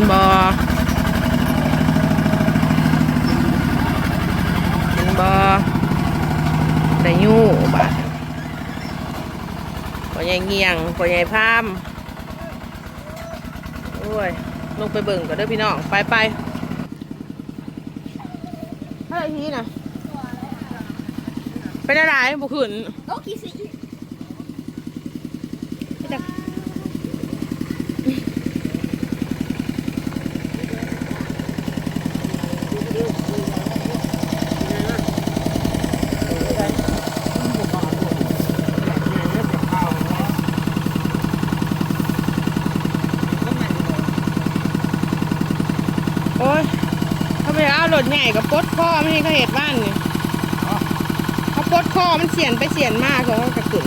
นบอเห็นบอได้ยู่บาดปอใหญ่เงียงปอใหญ่พามโอ้ยลงไปเบิ่งก่อนเด้อพี่น้องไปไปเฮ้ยทีน่ะไปได้ไรบุขึ้นโอ้กี่สิ ไปจักโอ้ ยเขาไปเอารถใหญ่กับปลดข้อไม่ให้เขาเหตุบ้านนี่เขาปลดข้อมันเสียนไปเสียนมากเขาก็กระตุน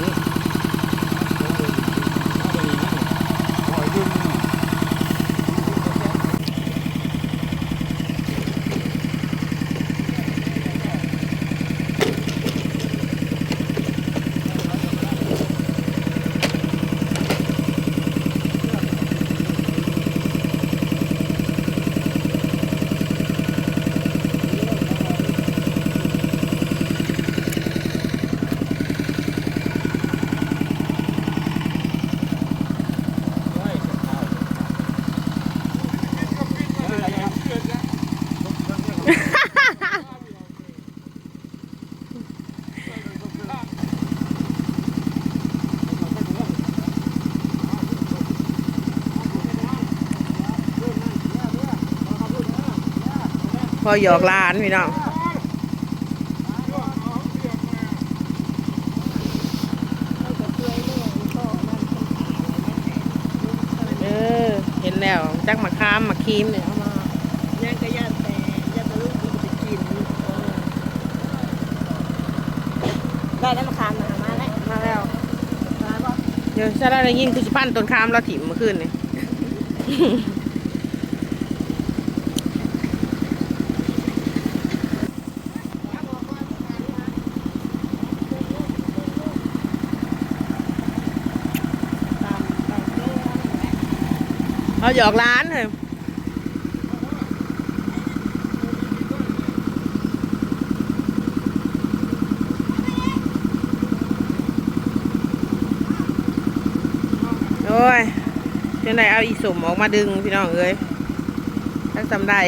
พอหยอกหลานพี่น้องเออเห็นแล้วจักมะขามมะครีมเนี่ยเอามาย่างก็ย่างแต่ย่างตะลุกไปกินได้แล้วมาคามมามาแล้วมาแล้วมาบ่เดี๋ยวฉันได้ยินคือสิพันต้นขามเราถิ่มเมื่อคืนนี่ ตามตามเรื่อง เอาหยอกหล้านเลยโอ้ยจังไดเอาอีสมออกมาดึงพี่น้องเอ้ยถ้าจำได้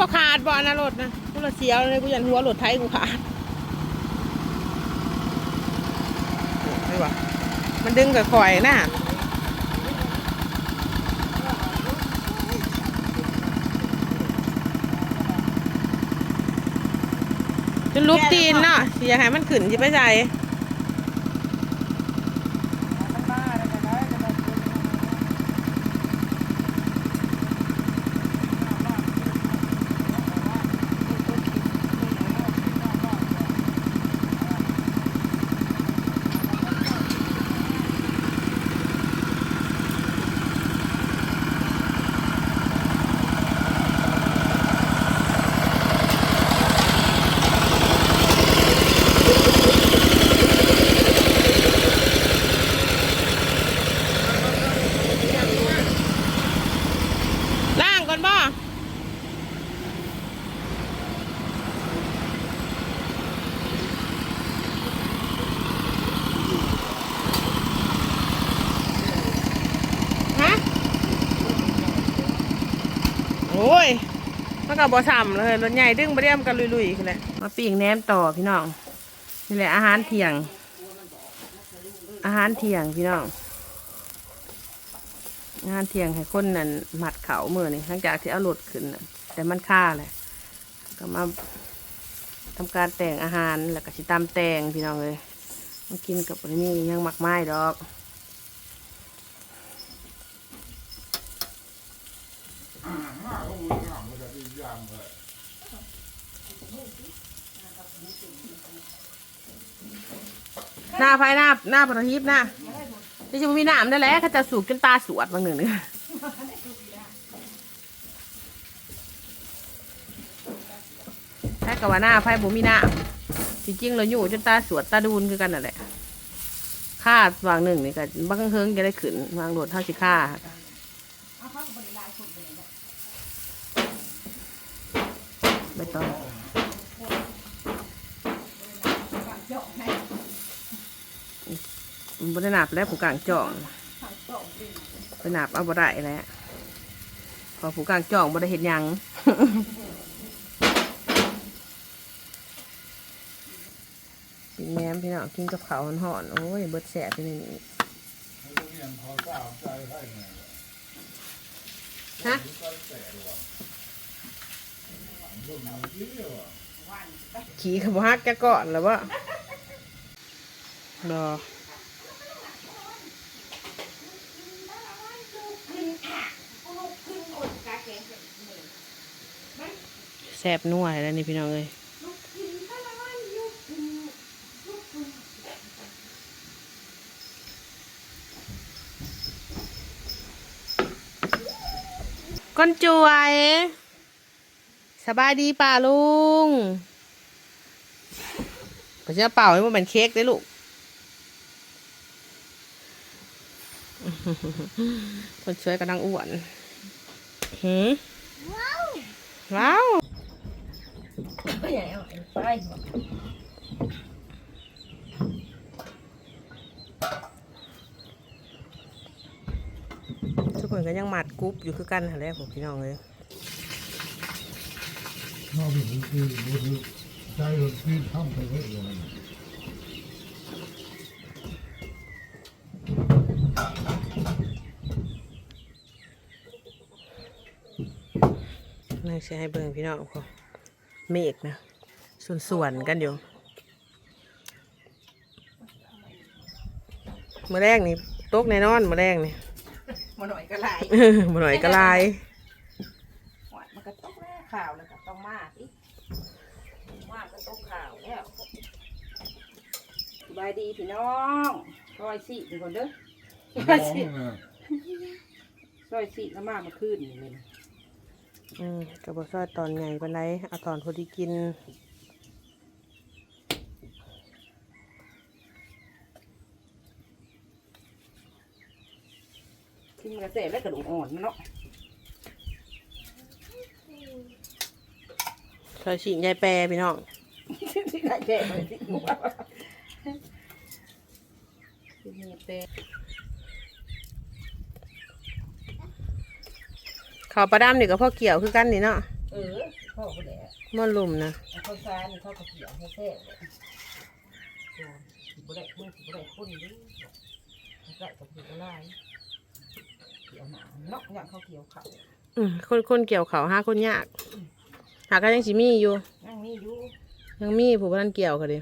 บอกขาดบ่อนนะรถนะกูละเสียวเลยกูยันหัวรถไทยกูขาดไม่ว่ามันดึงกับข่อยนะจนรูปตีนเนาะอยากให้มันขึ้นสิไปใส่ บ้าแล้วก็ได้แล้วก็ ล่างก่อนบ่ฮะ โอ้ย มัน ก็บ่ซ้ำเลยรถใหญ่ดึงบ่เรียมกันลุยๆขึ้นแหละมาปีกแหนมต่อพี่น้องนี่แหละอาหารเที่ยง อาหารเที่ยงพี่น้องงานเที่ยงให้คนนั่นหมัดเขาเมื่อนี่หลังจากที่เอารถขึ้นน่ะแต่มันค่าเลยก็มาทำการแต่งอาหารแล้วก็สิตามแต่งพี่น้องเลยมากินกับนี่ยังหมักไม้ดอก หน้าไฟหน้าหน้าปฐทิพย์หน้านี่จะมีน้ำได้แหล้วเขาจะสูบจนตาสวดบางหนึ่งนึงถ้ากับว่าหน้าไฟบุมีน้ำจริงๆเราอยู่จนตาสวดตาดูนคือกันนั่นแหละค่าบางหนึ่งนี่ก็บางเฮิงจะได้ขึ้นบางโดดเท่าสิค่าไม่ต้อง บได้นับแล้วผู้กลางจ่องไปนับเอาบ่ได้แล้วพอผู้กลางจ่องบ่ได้เห็นยังกินแหนมพี่น้องกินกับข้าวห่อนๆโอ้ยเบิดแสบไปในนี้ฮะขี่ขบฮักแกก่อนแล้ววะรอ แซบนัวแล้วนี่พี่น้องเอ้ยก้นจวยสบายดีป่าลุงก็จะเป่าให้มันเป็นเค้กได้ลูกคนช่วยกำลังอ้วนหืมว้าว ไม่ใหญ่เอาไปทุกคนก็ยังหมัดกรุ๊ปอยู่คือกันหาแรกผมพี่น้องเลยนอกจากนี้คือคือใจเราที่ทำไปไว้เองน่าจะให้เบิ่งพี่น้องพอ เมฆนะส่วนส่วนๆกันอยู่มือแรกนี่ตกแน่นอนมือแรกนี่มาหน่อยก็ไหลมาหน่อยก็ลายหวานมันก็ตกแล้วข่าวแล้วก็ต้องมาสิว่าก็ตกข่าวแล้วสบายดีพี่น้องซอยสี่ก่อนเด้อซอยสี่นะซอยสี่แล้วมาเมื่อคืนนี่เลยนะ อืมกระบอกซอยตอนใหญ่ปานใดเอาตอนพอดีกินที่มันกระเสแล้วกระดูกอ่อนมันเนาะซอยฉีกยายแปรพี่น้องที่ไหนแก่ไปที่หัวที่นี่เป็น ข้าวปลาดำนี่ก็พ่อเกี่ยวคือกันนี่เนาะเออพ่อก็แดดม่อนลุ่มนะข้าวสารข้าวกระเทียมข้าวแซ่บเลยสิบ่ได้มือสิบ่ได้คนเด้อได้กับผิวลายเกี่ยวหนาเนาะอย่างข้าวเกี่ยวเขาอืมคนคนเกี่ยวเขาวหาคนยาก หากันยังสิมีอยู่นั่งนี่อยู่ยังมีผู้บ้านเกี่ยวกันดิ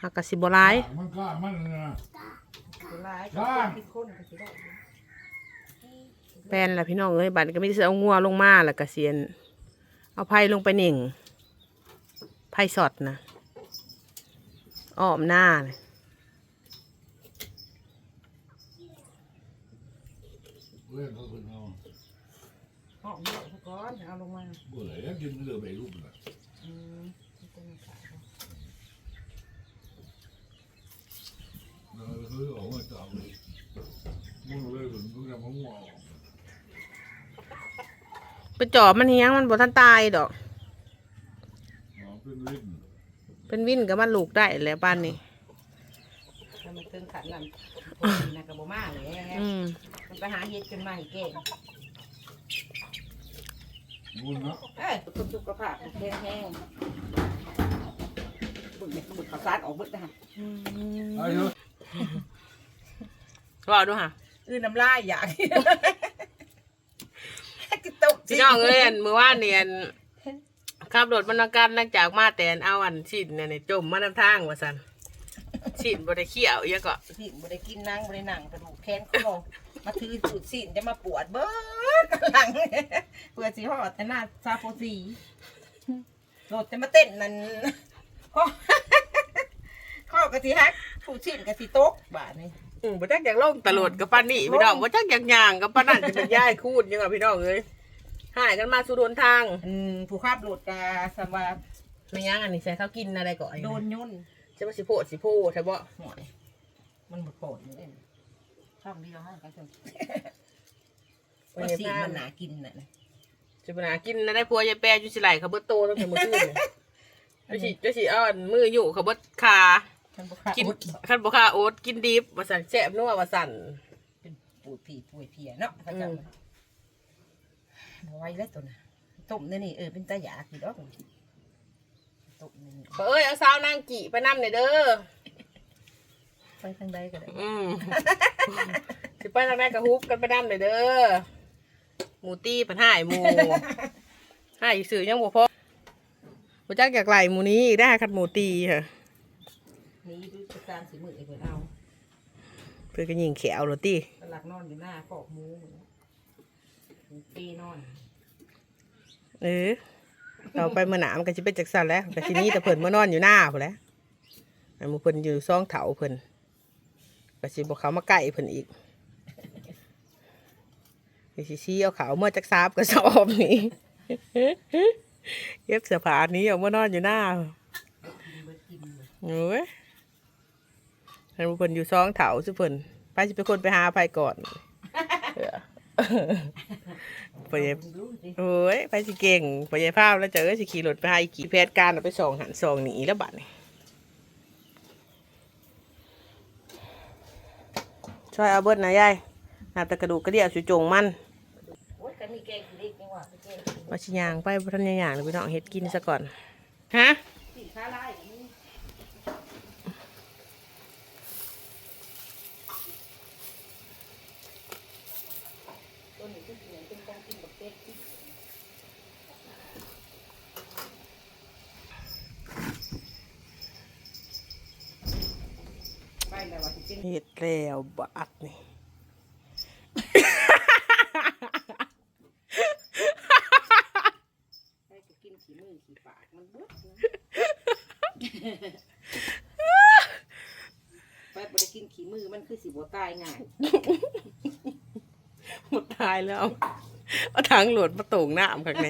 หากกสิบร้ายมันกล้ามันนะผิวลายก็คนที่คนก็สิได้ อยู่แฟนล่ะพี่น้องเอ้ยบัดก็ไม่ได้เอางัวลงมาแล้วก็เสียน เอาไผ่ลงไปหนึ่งไผ่สดนะอ้อมหน้าเลยเล่นเขาเป็นเอาห้องเดียวซะก่อนเอาลงมาเบื่อแล้วกินเรือไปรูปนะอืมมันจะมาขายเอาเราคือออกมาจากเลยมึงเลยถึงมึงจะมาง่วง ไปจอบมันเฮียงมันบ่ทันตายดอกมาเป็นลิ้นเป็นวินกับมันลูกได้แล้วบ้านนี้แล้วมันถึงขันนั่นคนน่ะก็บ่มาเลยอืมมันไปหาเฮ็ดจนมาให้แก่มึงนะเอ้ยสุขสุขภาพแข็งแรงบุญเนี่ยบุญข้าวสารออกเบิดนะฮะไอ้เนาะว่าดูค่ะอือน้ำลายอยาก กินตกพี่น้องเอ้ยอันเมื่อวานเนี่ยขับรถบรรณาการหลังจากมาแต่อันเอาอันฉีดเนี่ยจมมานำทางว่าสันฉีดบริเขี้ยวเยอะก็สิบ่ได้กินนังบ่ได้หนังกระดูกแขนคอมาถือจุดสินจะมาปวดเบิดกำลังเพื่อสิหอดแต่หน้าซาโฟซีโหลดจะมาเต้นนั่นข้อข้อกะทิฮักผู้ชิ้นกะทิโต๊กบาทนี่ อืมบ่จักอยากลงตลอดกับปานนี่พี่น้องบ่จักอยากย่างกับปานนั่นจะเป็นย่ายคูดยังอะพี่น้องเอ้ย หายกันมาสู่โดนทางอืมผู้ขับรถกาสว่าไม่ยังอันนี้ใส่ข้าวกินอะไรก่อนโดนยุ่นจะมาสิโพดสิโพดใช่บ่หน่อยมันหมดโผล่อยู่เลยช่องเดียวให้กันจนว่าสีมันหนากินน่ะนะจะไปหากินได้พัวยายแปรอยู่สิไหลเขาเบิดโตตั้งแต่มื้อคืนเลยจะสิจะสิเอ้อนมืออยู่เขาเบิดขาฉันบอกว่ากินคันบ่ค่าโอ๊ตกินดิบว่าสั่นแซ่บนัวว่าสั่นเป็นปูดผีป่วยเพียเนาะเขาจะอืมเอา ไว้แล้วตัวน่ะต้มนี่นี่เออเป็นตาหยาคือดอกต้มนี่นี่เอ้ยเอาสาวนางกี่ไปนำหน่อยเด้อไปทางใดก็ได้อืมสิไปทางไหนก็ฮุบกันไปนำหน่อยเด้อหมูตี้ปัญหายหมูหายสื่อยังบ่พอบ่จักอยากไหลหมูนี้อีกได้คันหมูตีค่ะนี่ดูประการสีมือไอ้เพิ่นเอาเพื่อนก็ยิงแขวโรตีตลักนอนอยู่หน้าขอกหมูหมู ปีนอนเออเราไปเมื่อหนามนก็จะเป็นจักสันแล้วแต่ทีนี้แต่เพิ่นเมื่อนอนอยู่หน้าพุ่นแล้วไอ้มูเพิ่นอยู่ซ่องเถาเพิ่นก็สิบอกเขามาใกล้เพิ่นอีกไอ้สิชี้เอาเขาเมื่อจักซาบก็สอบนี่เย็บเสื้อผ้านี้เอาเมื่อนอนอยู่หน้าเบิดกินเลยโอ้ยไอ้มูเพิ่นอยู่ซ่องเถาซุเพิ่นไปสิเป็นคนไปหาไปก่อน อไปเย็บดูสิโอ้ยไปสิเก่งไปยายภาพแล้วเจอสิขี่รถไปหาอีกกี่แพทย์การเอาไปส่องหันส่องหนีแล้วบัดนี่ช่วยเอาเบิดนะยายนาแตะกระดูกกระเดี่ยวสุจงมันโอ้ยกันมีแกงขี้เล็กนี่หว่าไปแกงขี้เล็กว่าชิยางไปพันยางๆเลยพี่น้องเฮ็ดกินซะก่อน ฮะ สีข้าไล่อย่างนี้ตัวนี้ก็เสียงเป็นกองกินแบบเป็ดที่ไปแล้วว่าสิเป็น เฮ็ดแล้วบัดนี่ไปก็กินขี้มือขี้ปากมันเบิดนะไปบ่ได้กินขี้มือมันคือสิบ่ตายง่ายหมดตายแล้วเอาทางหลวดมาโต่งน้ำข้างใน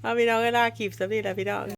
เอาพี่น้องเวลาคลิปสักทีแล้วพี่น้อง